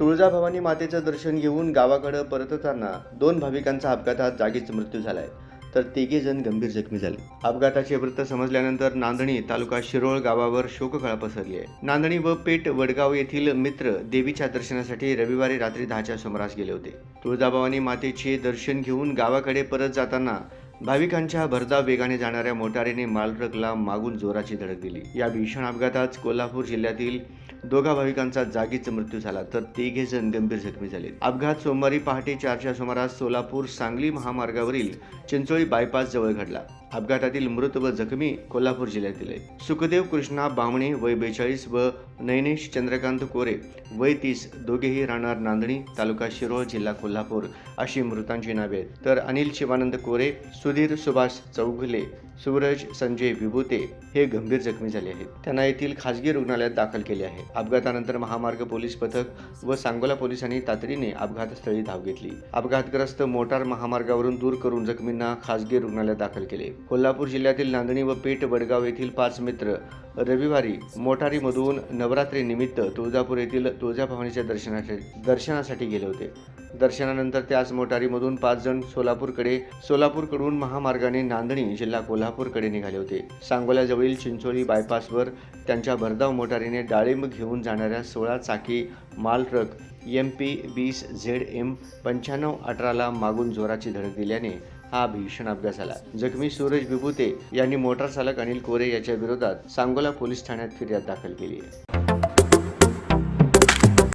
तुळजाभवानी मातेचं दर्शन घेऊन गावाकडं परतताना दोन भाविकांचा अपघातात जागीच मृत्यू झालाय. तर तिघे जण गंभीर जखमी झाले. अपघाताचे वृत्त समजल्यानंतर नांदणी तालुका शिरोळ गावावर शोककळा पसरली आहे. नांदणी व पेठ वडगाव येथील मित्र देवीच्या दर्शनासाठी रविवारी रात्री दहाच्या सुमारास गेले होते. तुळजाभवानी मातेचे दर्शन घेऊन गावाकडे परत जाताना भाविकांच्या भरधाव वेगाने जाणाऱ्या मोटारीने मालट्रकला मागून जोराची धडक दिली. या भीषण अपघातात कोल्हापूर जिल्ह्यातील दोघा भाविकांचा जागीच मृत्यू झाला तर तिघे जण गंभीर जखमी झाले. अपघात सोमवारी पहाटे चारच्या सुमारास सोलापूर सांगली महामार्गावरील चिंचोळी बायपास जवळ घडला. अपघातातील मृत व जखमी कोल्हापूर जिल्ह्यातील आहेत. सुखदेव कृष्णा बामणे वय बेचाळीस व नयनेश चंद्रकांत कोरे वय तीस दोघेही राहणार नांदणी तालुका शिरोळ जिल्हा कोल्हापूर अशी मृतांची नावे आहेत. तर अनिल शिवानंद कोरे सुधीर सुभाष चौघले सूरज संजय विभूते हे गंभीर जखमी झाले आहेत. त्यांना येथील खासगी रुग्णालयात दाखल केले आहे. अपघातानंतर महामार्ग पोलीस पथक व सांगोला पोलिसांनी तातडीने अपघातस्थळी धाव घेतली. अपघातग्रस्त मोटार महामार्गावरून दूर करून जखमींना खासगी रुग्णालयात दाखल केले. कोल्हापूर जिल्ह्यातील नांदणी व पेठ वडगाव येथील पाच मित्र रविवारी मोटारीमधून नवरात्रीनिमित्त तुळजापूर येथील तुळजाभवानीच्या दर्शनासाठी दर्शनासाठी गेले होते. दर्शनानंतर त्याच मोटारीमधून पाच जण सोलापूरकडे सोलापूरकडून महामार्गाने नांदणी जिल्हा कोल्हापूरकडे निघाले होते. सांगोल्याजवळील चिंचोली बायपासवर त्यांच्या भरधाव मोटारीने डाळिंब घेऊन जाणाऱ्या सोळा चाकी माल ट्रक एम पी वीस झेड एम पंच्याण्णव अठराला मागून जोराची धडक दिल्याने हा भीषण अपघात झाला. जखमी सूरज विभूते यांनी मोटार चालक अनिल कोरे याच्या विरोधात सांगोला पोलीस ठाण्यात फिर्याद दाखल केली आहे.